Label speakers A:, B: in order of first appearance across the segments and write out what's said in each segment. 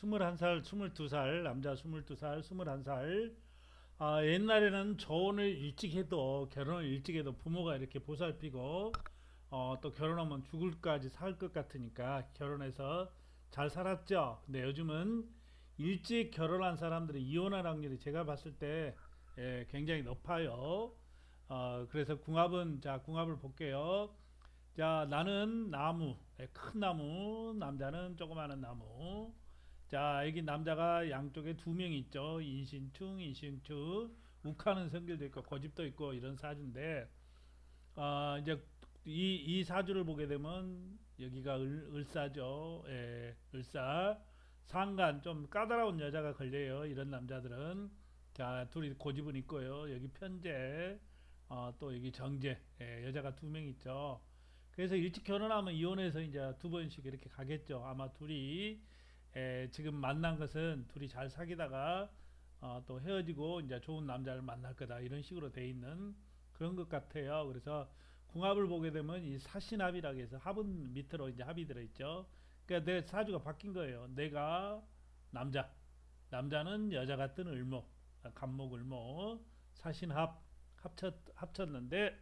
A: 21살, 22살, 남자 22살, 21살. 아, 옛날에는 저혼을 일찍 해도 결혼을 일찍 해도 부모가 이렇게 보살피고 어, 또 결혼하면 죽을까지 살 것 같으니까 결혼해서 잘 살았죠. 근데 요즘은 일찍 결혼한 사람들이 이혼할 확률이 제가 봤을 때 예, 굉장히 높아요. 어, 그래서 궁합은 자 궁합을 볼게요. 자 나는 나무 예, 큰 나무 남자는 조그마한 나무 자 여기 남자가 양쪽에 두 명 있죠. 인신충 인신충 욱하는 성질도 있고 고집도 있고 이런 사주인데 어, 이제 이, 이 사주를 보게 되면 여기가 을, 을사죠. 예, 을사. 상간 좀 까다로운 여자가 걸려요 이런 남자들은. 자 둘이 고집은 있고요. 여기 편재 어, 또 여기 정제. 예, 여자가 두 명 있죠. 그래서 일찍 결혼하면 이혼해서 이제 두 번씩 이렇게 가겠죠. 아마 둘이 에, 지금 만난 것은 둘이 잘 사귀다가 어, 또 헤어지고 이제 좋은 남자를 만날 거다 이런 식으로 돼 있는 그런 것 같아요. 그래서 궁합을 보게 되면 이 사신합이라고 해서 합은 밑으로 이제 합이 들어 있죠. 그러니까 내 사주가 바뀐 거예요. 내가 남자, 남자는 여자 같은 을목, 아, 간목 을목, 사신합 합쳤 합쳤는데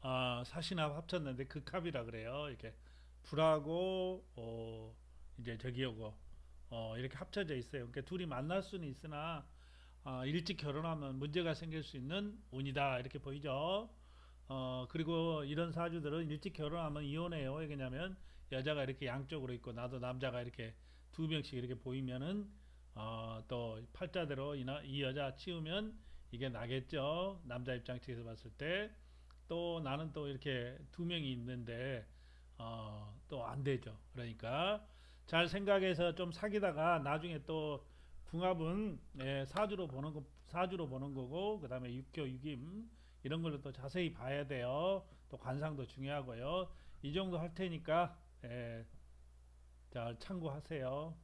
A: 아, 사신합 합쳤는데 극합이라 그래요. 이렇게 불하고 어 이제 저기하고 어 이렇게 합쳐져 있어요. 그러니까 둘이 만날 수는 있으나 아, 일찍 결혼하면 문제가 생길 수 있는 운이다 이렇게 보이죠. 어 그리고 이런 사주들은 일찍 결혼하면 이혼해요. 왜냐면 여자가 이렇게 양쪽으로 있고 나도 남자가 이렇게 두 명씩 이렇게 보이면은 어 또 팔자대로 이, 나- 이 여자 치우면 이게 나겠죠. 남자 입장 측에서 봤을 때. 또 나는 또 이렇게 두 명이 있는데 어, 또 안 되죠. 그러니까 잘 생각해서 좀 사귀다가 나중에 또 궁합은 예, 사주로 보는 거 사주로 보는 거고 그다음에 육교 육임 이런 걸로 또 자세히 봐야 돼요. 또 관상도 중요하고요. 이 정도 할 테니까 예, 잘 참고하세요.